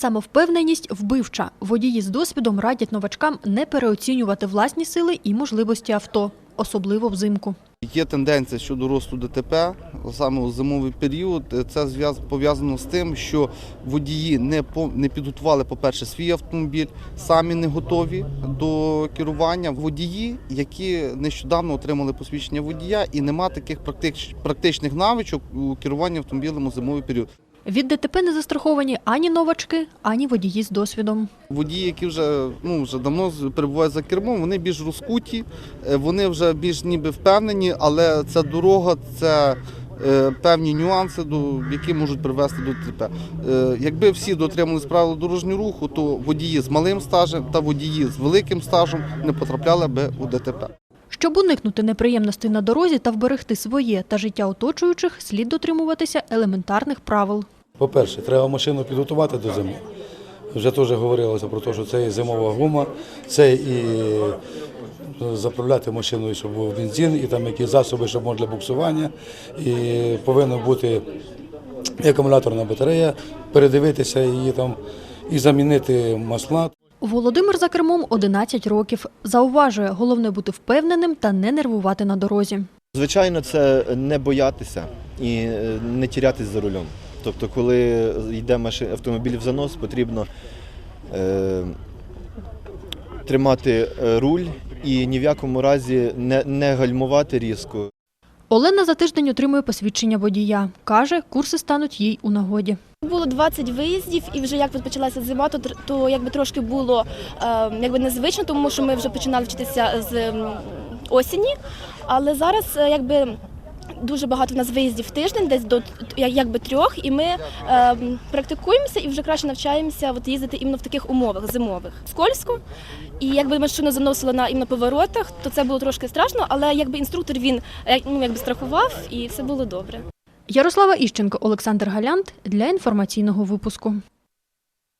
Самовпевненість вбивча. Водії з досвідом радять новачкам не переоцінювати власні сили і можливості авто, особливо взимку. Є тенденція щодо росту ДТП саме у зимовий період. Це пов'язано з тим, що водії не не підготували, по-перше, свій автомобіль, самі не готові до керування. Водії, які нещодавно отримали посвідчення водія, і нема таких практич- практичних навичок у керуванні автомобілем у зимовий період. Від ДТП не застраховані ані новачки, ані водії з досвідом. Водії, які вже ну вже давно перебувають за кермом, вони більш розкуті, е, вони вже більш ніби впевнені, але ця дорога це. е, Певні нюанси, до які можуть привести до ДТП. Е, Якби всі дотримувалися правил дорожнього руху, то водії з малим стажем та водії з великим стажем не потрапляли би у ДТП. Щоб уникнути неприємностей на дорозі та вберегти своє та життя оточуючих, слід дотримуватися елементарних правил. По-перше, треба машину підготувати до зими. Вже теж говорилося про те, що це і зимова гума, це і заправляти машину, щоб був бензин, і там якісь засоби, щоб можна для буксування. І повинна бути і акумуляторна батарея, передивитися її там і замінити масла. Володимир за кермом 11 років. Зауважує, головне бути впевненим та не нервувати на дорозі. Звичайно, це не боятися і е, не тірятись за рулем. Тобто, коли йде машин, автомобіль в занос, потрібно е, тримати е, руль і ні в якому разі не, не гальмувати різко. Олена за тиждень отримує посвідчення водія. Каже, курси стануть їй у нагоді. Було 20 виїздів, і вже як почалася зима, то, то якби трошки було е, якби незвично, тому що ми вже починали вчитися з осені. Але зараз е, якби дуже багато в нас виїздів в тиждень, десь до якби трьох, і ми е, практикуємося і вже краще навчаємося от, їздити іменно в таких умовах зимових. Скользко. І якби машину заносило на іменно поворотах, то це було трошки страшно, але якби інструктор він е, ну, якби страхував і все було добре. Ярослава Іщенко, Олександр Галянт для інформаційного випуску.